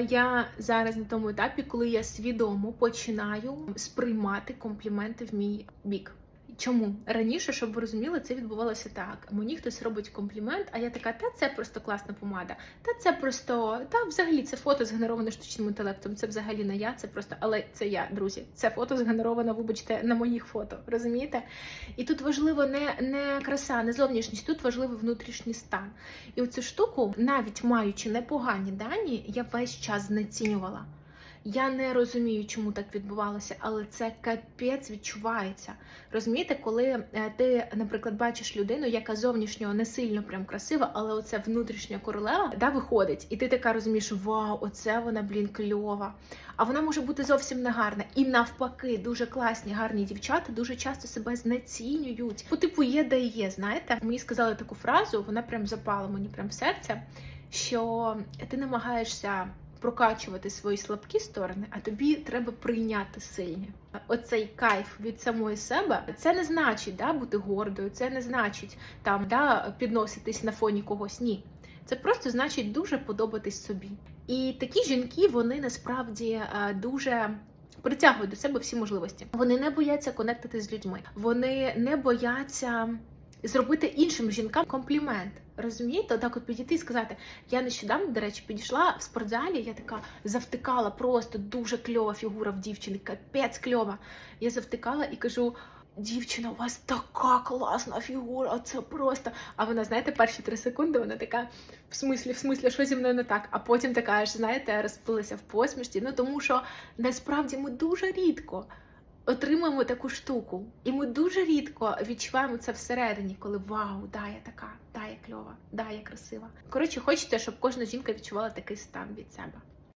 Я зараз на тому етапі, коли я свідомо починаю сприймати компліменти в мій бік. Чому раніше, щоб ви розуміли, це відбувалося так. Мені хтось робить комплімент, а я така, та це просто класна помада, та це просто та взагалі це фото згенероване штучним інтелектом. Це взагалі не я, це просто, але це я, друзі. Це фото згенеровано, вибачте, на моїх фото. Розумієте? І тут важливо не, не краса, не зовнішність, тут важливий внутрішній стан. І оцю штуку, навіть маючи непогані дані, я весь час знецінювала. Я не розумію, чому так відбувалося, але це капець відчувається. Розумієте, коли е, ти, наприклад, бачиш людину, яка зовнішньо не сильно прям красива, але оце внутрішня королева да, виходить, і ти така розумієш, вау, оце вона, блін, кльова. А вона може бути зовсім не гарна. І навпаки, дуже класні, гарні дівчата дуже часто себе знецінюють. По типу є де є. Знаєте, мені сказали таку фразу, вона прям запала мені прям в серце, що ти намагаєшся прокачувати свої слабкі сторони, а тобі треба прийняти сильні. Оцей кайф від самої себе це не значить да, бути гордою, це не значить там да, підноситись на фоні когось. Ні. Це просто значить дуже подобатись собі. І такі жінки вони насправді е, дуже. Притягують до себе всі можливості. Вони не бояться конектити з людьми. Вони не бояться зробити іншим жінкам комплімент. Розумієте, отак от підійти і сказати. Я нещодавно, до речі, підійшла в спортзалі. Я така завтикала, просто дуже кльова фігура в дівчини, капець кльова. Я завтикала і кажу. Дівчина, у вас така класна фігура, це просто. А вона, знаєте, перші три секунди вона така, в смислі, в смислі, що зі мною не так. А потім така аж, знаєте, розпилася в посмішці. Ну тому що насправді ми дуже рідко отримуємо таку штуку. І ми дуже рідко відчуваємо це всередині, коли вау, да, я така, да, я кльова, да, я красива. Коротше, хочеться, щоб кожна жінка відчувала такий стан від себе.